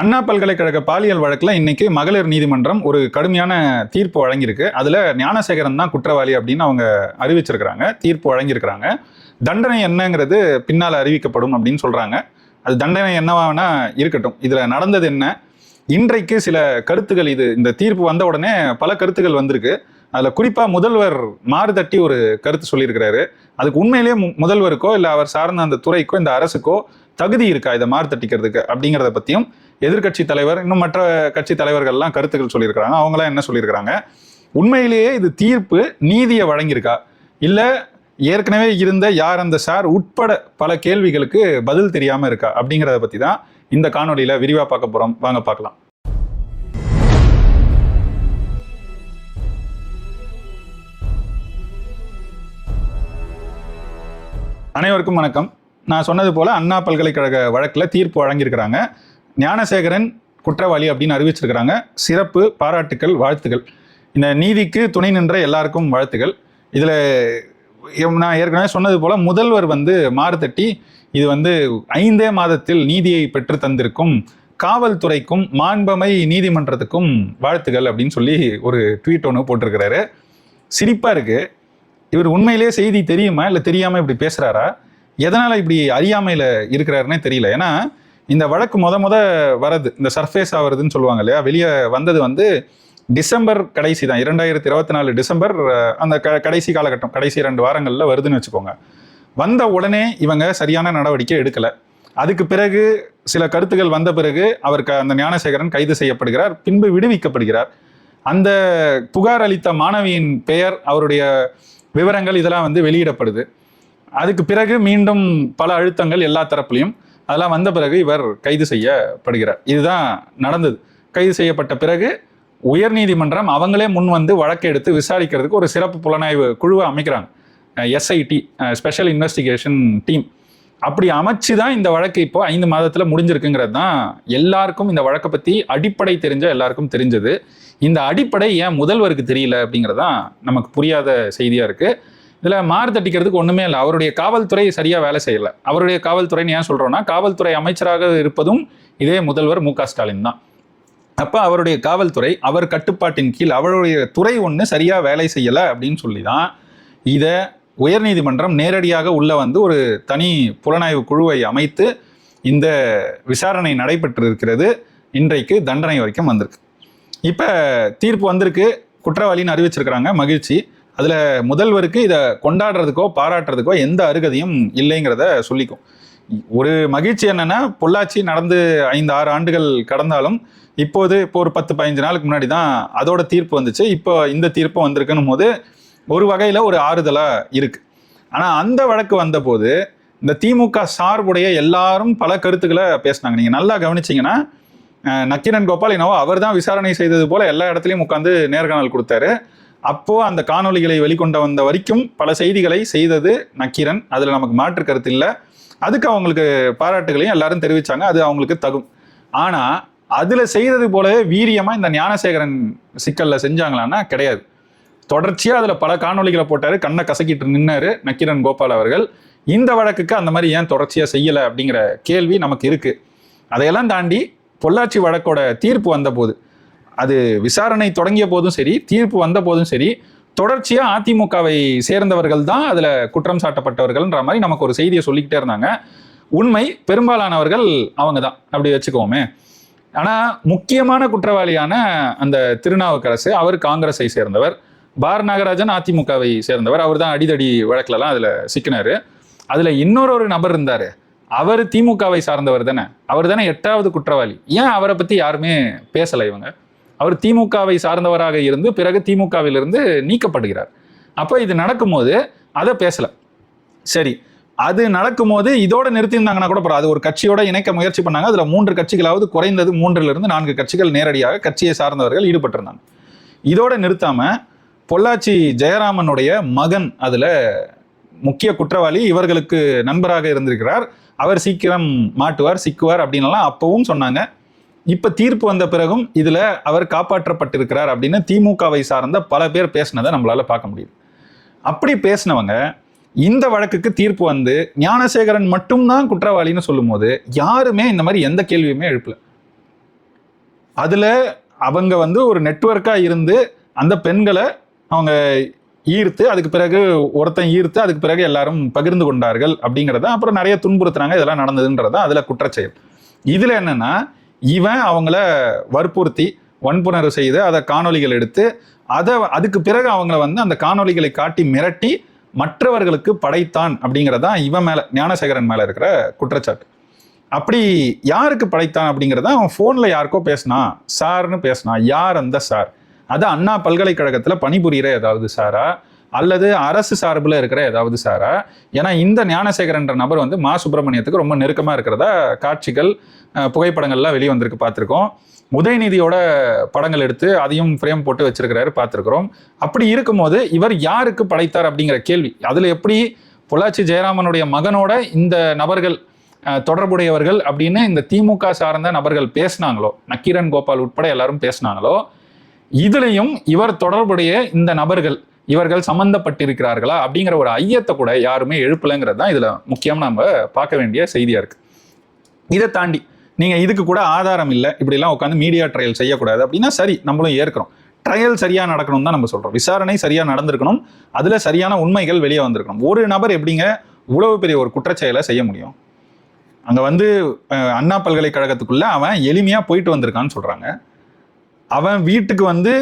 அண்ணா பல்கலைக்கழக பாலியல் வழக்கில் இன்னைக்கு மகளிர் நீதிமன்றம் ஒரு கடுமையான தீர்ப்பு வழங்கியிருக்கு. அதில் ஞானசேகரன் தான் குற்றவாளி அப்படின்னு அவங்க அறிவிச்சிருக்கிறாங்க. தீர்ப்பு வழங்கியிருக்கிறாங்க. தண்டனை என்னங்கிறது பின்னால் அறிவிக்கப்படும் அப்படின்னு சொல்கிறாங்க அது தண்டனை என்னவானா இருக்கட்டும். இதில் நடந்தது என்ன? இன்றைக்கு சில கருத்துகள் இது. இந்த தீர்ப்பு வந்த உடனே பல கருத்துகள் வந்திருக்கு. அதில் குறிப்பாக முதல்வர் மாறுதட்டி ஒரு கருத்து சொல்லியிருக்கிறாரு. அதுக்கு உண்மையிலேயே மு- முதல்வருக்கோ இல்லை அவர் சார்ந்த அந்த துறைக்கோ இந்த அரசுக்கோ தகுதி இருக்கா? இதை மாறுதட்டிக்கிறதுக்கு அப்படிங்கிறத பற்றியும் எதிர்க்கட்சி தலைவர் இன்னும் மற்ற கட்சி தலைவர்கள்லாம் கருத்துக்கள் சொல்லியிருக்கிறாங்க. அவங்களாம் என்ன சொல்லியிருக்கிறாங்க? உண்மையிலேயே இது தீர்ப்பு நீதியை வழங்கியிருக்கா? இல்லை ஏற்கனவே இருந்த யார் அந்த சார் உட்பட பல கேள்விகளுக்கு பதில் தெரியாமல் இருக்கா? அப்படிங்கிறத பற்றி தான் இந்த காணொலியில் விரிவாக பார்க்க போகிறோம் வாங்க பார்க்கலாம். அனைவருக்கும் வணக்கம். நான் சொன்னது போல அண்ணா பல்கலைக்கழக வழக்கில் தீர்ப்பு வழங்கியிருக்கிறாங்க. ஞானசேகரன் குற்றவாளி அப்படின்னு அறிவிச்சிருக்கிறாங்க. சிறப்பு பாராட்டுக்கள் வாழ்த்துக்கள். இந்த நீதிக்கு துணை நின்ற எல்லாருக்கும் வாழ்த்துக்கள். இதில் நான் ஏற்கனவே சொன்னது போல் முதல்வர் வந்து மாறுதட்டி இது வந்து ஐந்தே மாதத்தில் நீதியை பெற்று தந்திருக்கும் காவல்துறைக்கும் மாண்பமை நீதிமன்றத்துக்கும் வாழ்த்துக்கள் அப்படின்னு சொல்லி ஒரு ட்வீட் ஒன்று போட்டிருக்கிறாரு. சிரிப்பாக இருக்குது இவர் உண்மையிலேயே செய்தி தெரியுமா இல்லை தெரியாமல் இப்படி பேசுகிறாரா எதனால் இப்படி அறியாமையில் இருக்கிறாருன்னே தெரியல. ஏன்னா இந்த வழக்கு முத முத வரது இந்த சர்ஃபேஸ் ஆகுறதுன்னு சொல்லுவாங்க இல்லையா? வெளியே வந்தது வந்து டிசம்பர் கடைசி தான் இரண்டாயிரத்தி இருபத்தி நாலு டிசம்பர் அந்த க கடைசி காலகட்டம் கடைசி ரெண்டு வாரங்களில் வருதுன்னு வச்சுக்கோங்க. வந்த உடனே இவங்க சரியான நடவடிக்கை எடுக்கலை. அதுக்கு பிறகு சில கருத்துகள் வந்த பிறகு அவர் க- அந்த ஞானசேகரன் கைது செய்யப்படுகிறார் பின்பு விடுவிக்கப்படுகிறார். அந்த புகார் அளித்த மாணவியின் பெயர் அவருடைய விவரங்கள் இதெல்லாம் வந்து வெளியிடப்படுது. அதுக்கு பிறகு மீண்டும் பல அழுத்தங்கள் எல்லா தரப்புலையும். அதெல்லாம் வந்த பிறகு இவர் கைது செய்யப்படுகிறார். இதுதான் நடந்தது. கைது செய்யப்பட்ட பிறகு உயர்நீதிமன்றம் அவங்களே முன் வந்து வழக்கு எடுத்து விசாரிக்கிறதுக்கு ஒரு சிறப்பு புலனாய்வு குழுவை அமைக்கிறாங்க. எஸ்ஐடி ஸ்பெஷல் இன்வெஸ்டிகேஷன் டீம் அப்படி அமைச்சு தான் இந்த வழக்கு இப்போ ஐந்து மாதத்தில் முடிஞ்சிருக்குங்கிறது தான் எல்லாருக்கும் இந்த வழக்கை பற்றி அடிப்படை தெரிஞ்ச எல்லாருக்கும் தெரிஞ்சது. இந்த அடிப்படை ஏன் முதல்வருக்கு தெரியல அப்படிங்கிறது தான் நமக்கு புரியாத செய்தியாக இருக்குது இதில் மாறு தட்டிக்கிறதுக்கு ஒன்றுமே இல்லை. அவருடைய காவல்துறை சரியாக வேலை செய்யலை. அவருடைய காவல்துறைன்னு ஏன் சொல்கிறோன்னா காவல்துறை அமைச்சராக இருப்பதும் இதே முதல்வர் மு ஸ்டாலின் தான். அப்போ அவருடைய காவல்துறை அவர் கட்டுப்பாட்டின் கீழ் அவருடைய துறை ஒன்று சரியாக வேலை செய்யலை அப்படின்னு சொல்லி தான் இதை உயர்நீதிமன்றம் நேரடியாக உள்ளே வந்து ஒரு தனி புலனாய்வு குழுவை அமைத்து இந்த விசாரணை நடைபெற்று இருக்கிறது இன்றைக்கு தண்டனை வரைக்கும் வந்திருக்கு. இப்போ தீர்ப்பு வந்திருக்கு. குற்றவாளின்னு அறிவிச்சிருக்கிறாங்க. மகிழ்ச்சி. அதில் முதல்வருக்கு இதை கொண்டாடுறதுக்கோ பாராட்டுறதுக்கோ எந்த அருகதையும் இல்லைங்கிறத சொல்லிக்கும். ஒரு மகிழ்ச்சி என்னென்னா பொள்ளாச்சி நடந்து ஐந்து ஆறு ஆண்டுகள் கடந்தாலும் இப்போது இப்போ ஒரு பத்து பதினஞ்சு நாளுக்கு முன்னாடி தான் அதோட தீர்ப்பு வந்துச்சு. இப்போ இந்த தீர்ப்பு வந்திருக்குன்னு போது ஒரு வகையில் ஒரு ஆறுதலாக இருக்குது ஆனால் அந்த வழக்கு வந்தபோது இந்த திமுக சார்புடைய எல்லாரும் பல கருத்துக்களை பேசினாங்க. நீங்கள் நல்லா கவனிச்சிங்கன்னா நக்கிரன் நக்கீரன் கோபால் என்னவோ அவர் தான் விசாரணை செய்தது போல் எல்லா இடத்துலையும் உட்காந்து நேர்காணல் கொடுத்தாரு. அப்போது அந்த காணொளிகளை வெளிக்கொண்டு வந்த வரைக்கும் பல செய்திகளை செய்தது நக்கீரன். அதில் நமக்கு மாற்று கருத்து இல்லை. அதுக்கு அவங்களுக்கு பாராட்டுகளையும் எல்லாரும் தெரிவித்தாங்க அது அவங்களுக்கு தகும். ஆனால் அதில் செய்தது போலவே வீரியமாக இந்த ஞானசேகரன் சிக்கலில் செஞ்சாங்களான்னா கிடையாது. தொடர்ச்சியாக அதில் பல காணொளிகளை போட்டார். கண்ணை கசக்கிட்டு நின்னாரு நக்கிரன் கோபால் அவர்கள். இந்த வழக்குக்கு அந்த மாதிரி ஏன் தொடர்ச்சியாக செய்யலை அப்படிங்கிற கேள்வி நமக்கு இருக்குது அதையெல்லாம் தாண்டி பொள்ளாச்சி வழக்கோட தீர்ப்பு வந்தபோது அது விசாரணை தொடங்கிய போதும் சரி தீர்ப்பு வந்த போதும் சரி தொடர்ச்சியாக அதிமுகவை சேர்ந்தவர்கள் தான் அதில் குற்றம் சாட்டப்பட்டவர்கள்ன்ற மாதிரி நமக்கு ஒரு செய்தியை சொல்லிக்கிட்டே இருந்தாங்க. உண்மை பெரும்பாலானவர்கள் அவங்க தான். அப்படி வச்சுக்கோமே. ஆனால் முக்கியமான குற்றவாளியான அந்த திருநாவுக்கரசு அவர் காங்கிரஸை சேர்ந்தவர். பார் நாகராஜன் அதிமுகவை சேர்ந்தவர். அவர் தான் அடிதடி வழக்கிலலாம் அதில் சிக்கினாரு. அதில் இன்னொரு ஒரு நபர் இருந்தார். அவர் திமுகவை சார்ந்தவர் தானே. அவர் தானே எட்டாவது குற்றவாளி. ஏன் அவரை பற்றி யாருமே பேசலை இவங்க? அவர் திமுகவை சார்ந்தவராக இருந்து பிறகு திமுகவிலிருந்து நீக்கப்படுகிறார். அப்போ இது நடக்கும்போது அதை பேசலை. சரி அது நடக்கும்போது இதோட நிறுத்தியிருந்தாங்கன்னா கூட பரவாயில்ல. அது ஒரு கட்சியோட இணைக்க முயற்சி பண்ணாங்க. அதில் மூன்று கட்சிகளாவது குறைந்தது மூன்றிலிருந்து நான்கு கட்சிகள் நேரடியாக கட்சியை சார்ந்தவர்கள் ஈடுபட்டிருந்தாங்க. இதோட நிறுத்தாமல் பொள்ளாச்சி ஜெயராமனுடைய மகன் அதில் முக்கிய குற்றவாளி இவர்களுக்கு நண்பராக இருந்திருக்கிறார். அவர் சீக்கிரம் மாட்டுவார் சிக்குவார் அப்படின்லாம் அப்பவும் சொன்னாங்க. இப்போ தீர்ப்பு வந்த பிறகும் இதில் அவர் காப்பாற்றப்பட்டிருக்கிறார் அப்படின்னு திமுகவை சார்ந்த பல பேர் பேசினதை நம்மளால் பார்க்க முடியுது. அப்படி பேசினவங்க இந்த வழக்குக்கு தீர்ப்பு வந்து ஞானசேகரன் மட்டும்தான் குற்றவாளின்னு சொல்லும்போது யாருமே இந்த மாதிரி எந்த கேள்வியுமே எழுப்பல. அதில் அவங்க வந்து ஒரு நெட்வொர்க்காக இருந்து அந்த பெண்களை அவங்க ஈர்த்து அதுக்கு பிறகு ஒருத்தன் ஈர்த்து அதுக்கு பிறகு எல்லாரும் பகிர்ந்து கொண்டார்கள் அப்படிங்கிறத அப்புறம் நிறைய துன்புறுத்துனாங்க இதெல்லாம் நடந்ததுன்றத அதில் குற்றச்செயல். இதில் என்னென்னா இவன் அவங்கள வற்புறுத்தி வன்புணர்வு செய்து அதை காணொளிகள் எடுத்து அதை அதுக்கு பிறகு அவங்கள வந்து அந்த காணொளிகளை காட்டி மிரட்டி மற்றவர்களுக்கு படைத்தான் அப்படிங்கிறதான் இவன் மேலே ஞானசேகரன் மேலே இருக்கிற குற்றச்சாட்டு. அப்படி யாருக்கு படைத்தான் அப்படிங்கிறத அவன் ஃபோனில் யாருக்கோ பேசினா சார்னு பேசினா யார் அந்த சார்? அது அண்ணா பல்கலைக்கழகத்தில் பணிபுரிகிற ஏதாவது சாரா? அல்லது அரசு சார்பில் இருக்கிற ஏதாவது சாரா? ஏன்னா இந்த ஞானசேகரன்ற நபர் வந்து மா. சுப்பிரமணியத்துக்கு ரொம்ப நெருக்கமாக இருக்கிறதா காட்சிகள் புகைப்படங்கள்லாம் வெளியே வந்திருக்கு பார்த்துருக்கோம். உதயநிதியோட படங்கள் எடுத்து அதையும் ஃப்ரேம் போட்டு வச்சிருக்கிறாரு பார்த்துருக்குறோம். அப்படி இருக்கும்போது இவர் யாருக்கு படைத்தார் அப்படிங்கிற கேள்வி. அதில் எப்படி பொள்ளாச்சி ஜெயராமனுடைய மகனோட இந்த நபர்கள் தொடர்புடையவர்கள் அப்படின்னு இந்த திமுக சார்ந்த நபர்கள் பேசினாங்களோ நக்கீரன் கோபால் உட்பட எல்லாரும் பேசினாங்களோ இதுலையும் இவர் தொடர்புடைய இந்த நபர்கள் இவர்கள் சம்பந்தப்பட்டிருக்கிறார்களா அப்படிங்கிற ஒரு ஐயத்தை கூட யாருமே எழுப்பலைங்கிறது தான் இதில் முக்கியம் நம்ம பார்க்க வேண்டிய செய்தியாக இருக்குது இதை தாண்டி நீங்கள் இதுக்கு கூட ஆதாரம் இல்லை இப்படிலாம் உட்காந்து மீடியா ட்ரையல் செய்யக்கூடாது அப்படின்னா சரி நம்மளும் ஏற்கிறோம். ட்ரையல் சரியாக நடக்கணும் தான் நம்ம சொல்கிறோம் விசாரணை சரியாக நடந்திருக்கணும் அதில் சரியான உண்மைகள் வெளியே வந்திருக்கணும். ஒரு நபர் எப்படிங்க இவ்வளவு பெரிய ஒரு குற்றச்செயலை செய்ய முடியும்? அங்கே வந்து அண்ணா பல்கலைக்கழகத்துக்குள்ளே அவன் எளிமையாக போயிட்டு வந்திருக்கான்னு சொல்கிறாங்க அவன் வீட்டுக்கு வந்து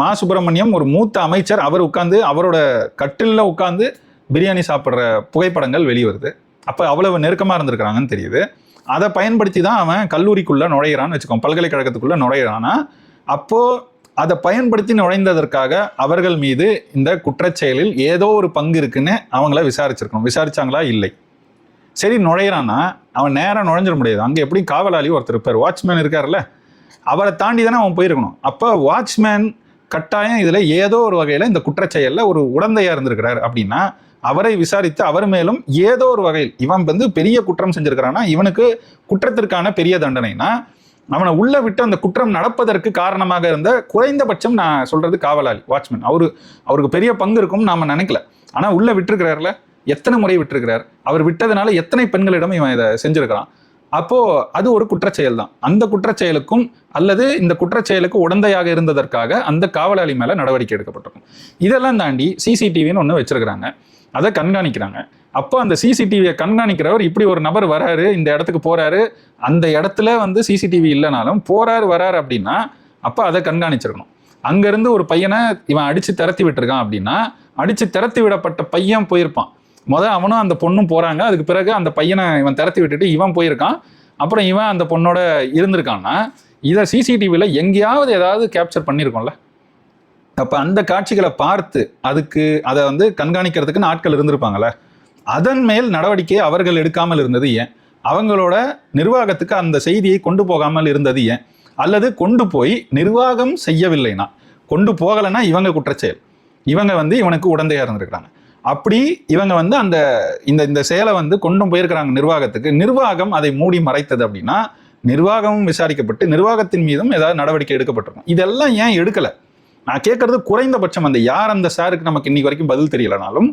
மா சுப்பிரமணியம் ஒரு மூத்த அமைச்சர். அவர் உட்காந்து அவரோட கட்டிலில் உட்காந்து பிரியாணி சாப்பிட்ற புகைப்படங்கள் வெளிவருது. அப்போ அவ்வளவு நெருக்கமாக இருந்திருக்கிறாங்கன்னு தெரியுது. அதை பயன்படுத்தி தான் அவன் கல்லூரிக்குள்ள நுழையிறான்னு வச்சுக்கோம் பல்கலைக்கழகத்துக்குள்ளே நுழையிறான்னா அப்போது அதை பயன்படுத்தி நுழைந்ததற்காக அவர்கள் மீது இந்த குற்றச்செயலில் ஏதோ ஒரு பங்கு இருக்குன்னு அவங்கள விசாரிச்சிருக்கணும். விசாரிச்சாங்களா? இல்லை. சரி நுழையிறான்னா அவன் நேராக நுழைஞ்சிட முடியாது. அங்கே எப்படி காவலாளி ஒருத்தர் இருப்பார்? வாட்ச்மேன் இருக்கார்ல அவரை தாண்டி தானே அவன் போயிருக்கணும். அப்போ வாட்ச்மேன் கட்டாயம் இதில் ஏதோ ஒரு வகையில் இந்த குற்றச்செயலில் ஒரு உடந்தையாக இருந்திருக்கிறார் அப்படின்னா அவரை விசாரித்து அவர் மேலும் ஏதோ ஒரு வகையில் இவன் வந்து பெரிய குற்றம் செஞ்சிருக்கிறான்னா இவனுக்கு குற்றத்திற்கான பெரிய தண்டனைனா அவனை உள்ள விட்டு அந்த குற்றம் நடப்பதற்கு காரணமாக இருந்த குறைந்தபட்சம் நான் சொல்றது காவலாளி வாட்ச்மேன் அவரு அவருக்கு பெரிய பங்கு இருக்கும்னு நாம நினைக்கல. ஆனா உள்ள விட்டுருக்கிறார்ல எத்தனை முறை விட்டுருக்கிறார்? அவர் விட்டதுனால எத்தனை பெண்களிடம் இவன் இதை செஞ்சிருக்கிறான்? அப்போ அது ஒரு குற்றச்செயல் தான் அந்த குற்றச்செயலுக்கும் அல்லது இந்த குற்றச்செயலுக்கு உடந்தையாக இருந்ததற்காக அந்த காவலாளி மேல நடவடிக்கை எடுக்கப்பட்டிருக்கும். இதெல்லாம் தாண்டி சிசிடிவின்னு ஒன்று வச்சிருக்கிறாங்க. அதை கண்காணிக்கிறாங்க. அப்போ அந்த சிசிடிவியை கண்காணிக்கிறவர் இப்படி ஒரு நபர் வராரு இந்த இடத்துக்கு போறாரு அந்த இடத்துல வந்து சிசிடிவி இல்லைனாலும் போறாரு வராரு அப்படின்னா அப்போ அதை கண்காணிச்சிருக்கணும். அங்கிருந்து ஒரு பையனை இவன் அடிச்சு திரத்தி விட்டுருக்கான் அப்படின்னா அடிச்சு திரத்தி விடப்பட்ட பையன் போயிருப்பான். முதல் அவனும் அந்த பொண்ணும் போகிறாங்க அதுக்கு பிறகு அந்த பையனை இவன் திரத்தி விட்டுட்டு இவன் போயிருக்கான். அப்புறம் இவன் அந்த பொண்ணோட இருந்திருக்கான்னா இதை சிசிடிவியில் எங்கேயாவது ஏதாவது கேப்சர் பண்ணியிருக்கோம்ல அப்போ அந்த காட்சிகளை பார்த்து அதுக்கு அதை வந்து கண்காணிக்கிறதுக்குன்னு ஆட்கள் இருந்திருப்பாங்கல்ல. அதன் மேல் நடவடிக்கை அவர்கள் எடுக்காமல் இருந்தது ஏன்? அவங்களோட நிர்வாகத்துக்கு அந்த செய்தியை கொண்டு போகாமல் இருந்தது ஏன்? அல்லது கொண்டு போய் நிர்வாகம் செய்யவில்லைனா கொண்டு போகலைன்னா இவங்க குற்றச்செயல். இவங்க வந்து இவனுக்கு உடந்தையாக இருந்திருக்கிறாங்க. அப்படி இவங்க வந்து அந்த இந்த இந்த செயலை வந்து கொண்டு போயிருக்கிறாங்க நிர்வாகத்துக்கு. நிர்வாகம் அதை மூடி மறைத்தது அப்படின்னா நிர்வாகமும் விசாரிக்கப்பட்டு நிர்வாகத்தின் மீதும் ஏதாவது நடவடிக்கை எடுக்கப்பட்டிருக்கும். இதெல்லாம் ஏன் எடுக்கலை? நான் கேட்கறது குறைந்தபட்சம் அந்த யார் அந்த சாருக்கு நமக்கு இன்னைக்கு வரைக்கும் பதில் தெரியலனாலும்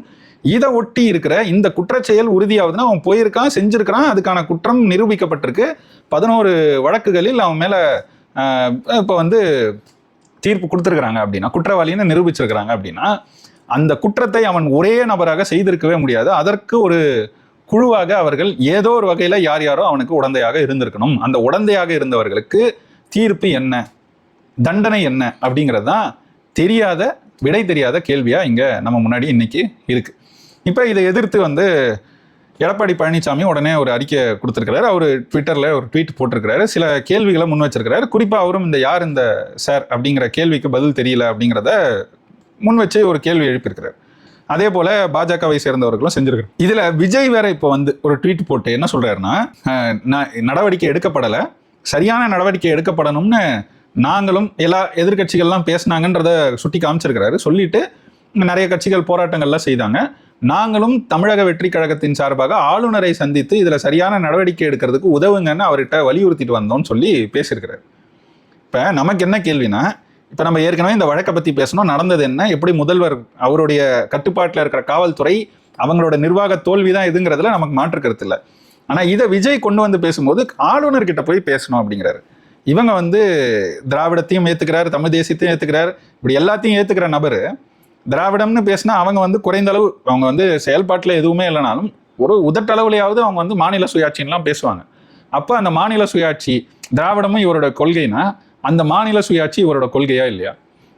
இதை ஒட்டி இருக்கிற இந்த குற்றச்செயல் உறுதியாவதுன்னா அவன் போயிருக்கான் செஞ்சிருக்கிறான் அதுக்கான குற்றம் நிரூபிக்கப்பட்டிருக்கு. பதினோரு வழக்குகளில் அவன் மேலே இப்போ வந்து தீர்ப்பு கொடுத்துருக்குறாங்க அப்படின்னா குற்றவாளின்னு நிரூபிச்சிருக்கிறாங்க அப்படின்னா அந்த குற்றத்தை அவன் ஒரே நபராக செய்திருக்கவே முடியாது. அதற்கு ஒரு குழுவாக அவர்கள் ஏதோ ஒரு வகையில் யார் யாரோ அவனுக்கு உடந்தையாக இருந்திருக்கணும். அந்த உடந்தையாக இருந்தவர்களுக்கு தீர்ப்பு என்ன? தண்டனை என்ன? அப்படிங்கிறது தான் தெரியாத விடை தெரியாத கேள்வியாக இங்கே நம்ம முன்னாடி இன்னைக்கு இருக்குது இப்போ இதை எதிர்த்து வந்து எடப்பாடி பழனிசாமி உடனே ஒரு அறிக்கை கொடுத்துருக்கிறாரு. அவர் ட்விட்டரில் ஒரு ட்வீட் போட்டிருக்கிறாரு. சில கேள்விகளை முன் வச்சிருக்கிறாரு. குறிப்பாக அவரும் இந்த யார் இந்த சார் அப்படிங்கிற கேள்விக்கு பதில் தெரியல அப்படிங்கிறத முன் வச்சு ஒரு கேள்வி எழுப்பியிருக்கிறார். அதே போல பாஜகவை சேர்ந்தவர்களும் செஞ்சிருக்காரு இதுல விஜய் வேற இப்போ வந்து ஒரு ட்வீட் போட்டு என்ன சொல்றாருன்னா நடவடிக்கை எடுக்கப்படலை சரியான நடவடிக்கை எடுக்கப்படணும்னு நாங்களும் எல்லா எதிர்க்கட்சிகள்லாம் பேசினாங்கன்றத சுட்டி காமிச்சிருக்கிறாரு. சொல்லிட்டு நிறைய கட்சிகள் போராட்டங்கள்லாம் செய்தாங்க. நாங்களும் தமிழக வெற்றி கழகத்தின் சார்பாக ஆளுநரை சந்தித்து இதில் சரியான நடவடிக்கை எடுக்கிறதுக்கு உதவுங்கன்னு அவர்கிட்ட வலியுறுத்திட்டு வந்தோம்னு சொல்லி பேசியிருக்கிறாரு. இப்போ நமக்கு என்ன கேள்வினா இப்போ நம்ம ஏற்கனவே இந்த வழக்கை பற்றி பேசணும் நடந்தது என்ன? எப்படி முதல்வர் அவருடைய கட்டுப்பாட்டில் இருக்கிற காவல்துறை அவங்களோட நிர்வாக தோல்வி தான் இதுங்கிறதுல நமக்கு மாற்று கருத்து இல்லை. ஆனால் இதை விஜய் கொண்டு வந்து பேசும்போது ஆளுநர்கிட்ட போய் பேசணும் அப்படிங்கிறாரு. இவங்க வந்து திராவிடத்தையும் ஏற்றுக்கிறார் தமிழ் தேசியத்தையும் ஏற்றுக்கிறார் இப்படி எல்லாத்தையும் ஏற்றுக்கிற நபர் திராவிடம்னு பேசினா அவங்க வந்து குறைந்த அளவு அவங்க வந்து செயல்பாட்டில் எதுவுமே இல்லைனாலும் ஒரு உதட்டளவுலையாவது அவங்க வந்து மாநில சுயாட்சின்லாம் பேசுவாங்க. அப்போ அந்த மாநில சுயாட்சி திராவிடமும் இவரோட கொள்கைனா அந்த மாநில சுயாட்சி இவரோட கொள்கையா இல்லையா?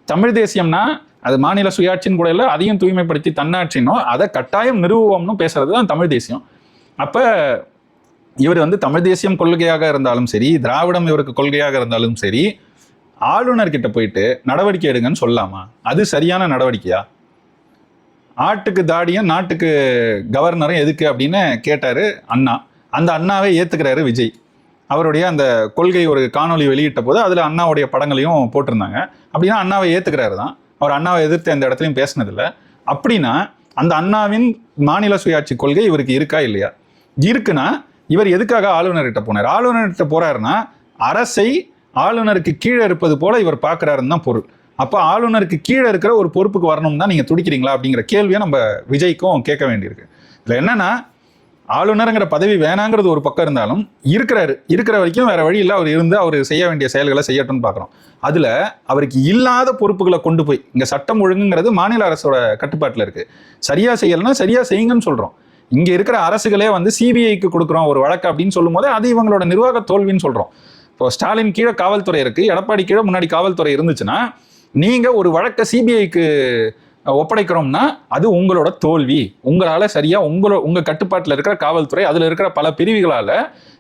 தமிழ் தேசியம்னா அது மாநில சுயாட்சின்னு கூட இல்லை அதையும் தூய்மைப்படுத்தி தன்னாட்சினோ அதை கட்டாயம் நிறுவுவோம்னு பேசுறது தான் தமிழ் தேசியம். அப்போ இவர் வந்து தமிழ் தேசியம் கொள்கையாக இருந்தாலும் சரி திராவிடம் இவருக்கு கொள்கையாக இருந்தாலும் சரி ஆளுநர்கிட்ட போயிட்டு நடவடிக்கை எடுங்கன்னு சொல்லலாமா அது சரியான நடவடிக்கையா? ஆட்டுக்கு தாடியும் நாட்டுக்கு கவர்னரும் எதுக்கு அப்படின்னு கேட்டார் அண்ணா. அந்த அண்ணாவே ஏற்றுக்கிறாரு விஜய். அவருடைய அந்த கொள்கை ஒரு காணொளி வெளியிட்ட போது அதில் அண்ணாவுடைய படங்களையும் போட்டிருந்தாங்க. அப்படின்னா அண்ணாவை ஏற்றுக்கிறாரு தான் அவர் அண்ணாவை எதிர்த்து எந்த இடத்துலையும் பேசினதில்ல. அப்படின்னா அந்த அண்ணாவின் மாநில சுயாட்சி கொள்கை இவருக்கு இருக்கா இல்லையா? இருக்குன்னா இவர் எதுக்காக ஆளுநர்கிட்ட போனார்? ஆளுநர்கிட்ட போறாருன்னா அரசை ஆளுநருக்கு கீழே இருப்பது போல இவர் பார்க்கறாருன்னு தான் பொருள். அப்போ ஆளுநருக்கு கீழே இருக்கிற ஒரு பொறுப்புக்கு வரணும் தான் நீங்கள் துடிக்கிறீங்களா அப்படிங்கிற கேள்வியை நம்ம விஜய்க்கும் கேட்க வேண்டியிருக்கு. இதில் என்னன்னா ஆளுநருங்கிற பதவி வேணாங்கிறது ஒரு பக்கம் இருந்தாலும் இருக்கிறாரு. இருக்கிற வரைக்கும் வேற வழி இல்லை. அவர் இருந்து அவர் செய்ய வேண்டிய செயல்களை செய்யட்டும்னு பார்க்குறோம் அதில் அவருக்கு இல்லாத பொறுப்புகளை கொண்டு போய் இங்கே சட்டம் ஒழுங்குங்கிறது மாநில அரசோட கட்டுப்பாட்டில் இருக்குது சரியாக செய்யலைன்னா சரியாக செய்யுங்கன்னு சொல்கிறோம் இங்கே இருக்கிற அரசுகளே வந்து சிபிஐக்கு கொடுக்குறோம் ஒரு வழக்கு அப்படின்னு சொல்லும் போது அது இவங்களோட நிர்வாக தோல்வின்னு சொல்கிறோம் இப்போ ஸ்டாலின் கீழே காவல்துறை இருக்கு எடப்பாடி கீழே முன்னாடி காவல்துறை இருந்துச்சுன்னா நீங்கள் ஒரு வழக்கை சிபிஐக்கு ஒப்படைக்கிறோம்னா அது உங்களோட தோல்வி. உங்களால சரியா உங்களோட உங்க கட்டுப்பாட்டில் இருக்கிற காவல்துறை அதுல இருக்கிற பல பிரிவுகளால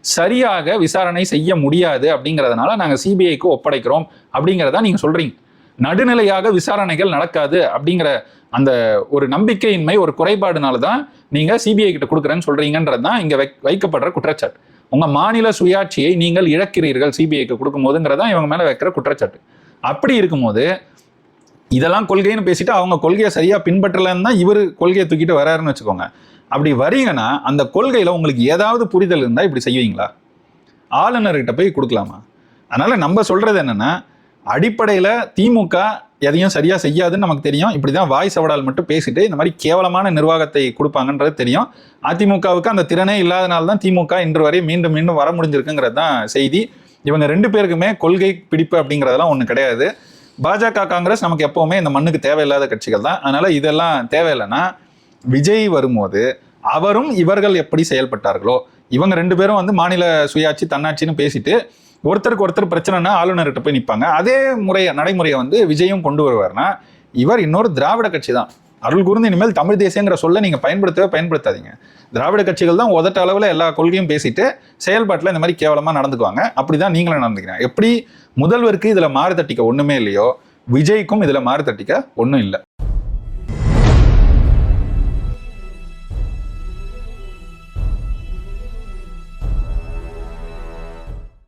சரியாக விசாரணை செய்ய முடியாது அப்படிங்கிறதுனால நாங்க சிபிஐக்கு ஒப்படைக்கிறோம் அப்படிங்கிறதா நீங்க சொல்றீங்க. நடுநிலையாக விசாரணைகள் நடக்காது அப்படிங்கிற அந்த ஒரு நம்பிக்கையின்மை ஒரு குறைபாடுனால தான் நீங்க சிபிஐ கிட்ட கொடுக்குறேன்னு சொல்றீங்கன்றது தான் இங்க வை- வைக்கப்படுற குற்றச்சாட்டு. உங்க மாநில சுயாட்சியை நீங்கள் இழக்கிறீர்கள் சிபிஐக்கு கொடுக்கும் போதுங்கிறதான் இவங்க மேல வைக்கிற குற்றச்சாட்டு. அப்படி இருக்கும்போது இதெல்லாம் கொள்கைன்னு பேசிட்டு அவங்க கொள்கையை சரியாக பின்பற்றலன்னு தான் இவர் கொள்கையை தூக்கிட்டு வராருன்னு வச்சுக்கோங்க. அப்படி வரீங்கன்னா அந்த கொள்கையில் உங்களுக்கு ஏதாவது புரிதல் இருந்தால் இப்படி செய்வீங்களா? ஆளுநர்கிட்ட போய் கொடுக்கலாமா? அதனால் நம்ம சொல்கிறது என்னென்னா அடிப்படையில் திமுக எதையும் சரியாக செய்யாதுன்னு நமக்கு தெரியும். இப்படி தான் வாய் சவடால் மட்டும் பேசிட்டு இந்த மாதிரி கேவலமான நிர்வாகத்தை கொடுப்பாங்கன்றது தெரியும். அதிமுகவுக்கு அந்த திறனே இல்லாதனால தான் திமுக இன்று வரை மீண்டும் மீண்டும் வர முடிஞ்சிருக்குங்கிறது தான் செய்தி. இவங்க ரெண்டு பேருக்குமே கொள்கை பிடிப்பு அப்படிங்கிறதெல்லாம் ஒன்று கிடையாது. பாஜக காங்கிரஸ் நமக்கு எப்பவுமே இந்த மண்ணுக்கு தேவையில்லாத கட்சிகள் தான். அதனால இதெல்லாம் தேவையில்லைன்னா விஜய் வரும்போது அவரும் இவர்கள் எப்படி செயல்பட்டார்களோ இவங்க ரெண்டு பேரும் வந்து மாநில சுயாட்சி தன்னாட்சின்னு பேசிட்டு ஒருத்தருக்கு ஒருத்தர் பிரச்சனைனா ஆளுநர்கிட்ட போய் நிற்பாங்க அதே முறையை நடைமுறையை வந்து விஜயும் கொண்டு வருவார்னா இவர் இன்னொரு திராவிட கட்சி தான். அருள் கூர்ந்து இனிமேல் தமிழ் தேசியங்கிற சொல்ல நீங்கள் பயன்படுத்தவே பயன்படுத்தாதீங்க. திராவிட கட்சிகள் தான் உதட்ட அளவில் எல்லா கொள்கையும் பேசிட்டு செயல்பாட்டில் இந்த மாதிரி கேவலமாக நடந்துக்குவாங்க. அப்படிதான் நீங்களும் நடந்துக்கிறேன் எப்படி முதல்வருக்கு இதில் மாறு தட்டிக்க ஒன்றுமே இல்லையோ விஜய்க்கும் இதில் மாறு தட்டிக்க ஒன்றும் இல்லை.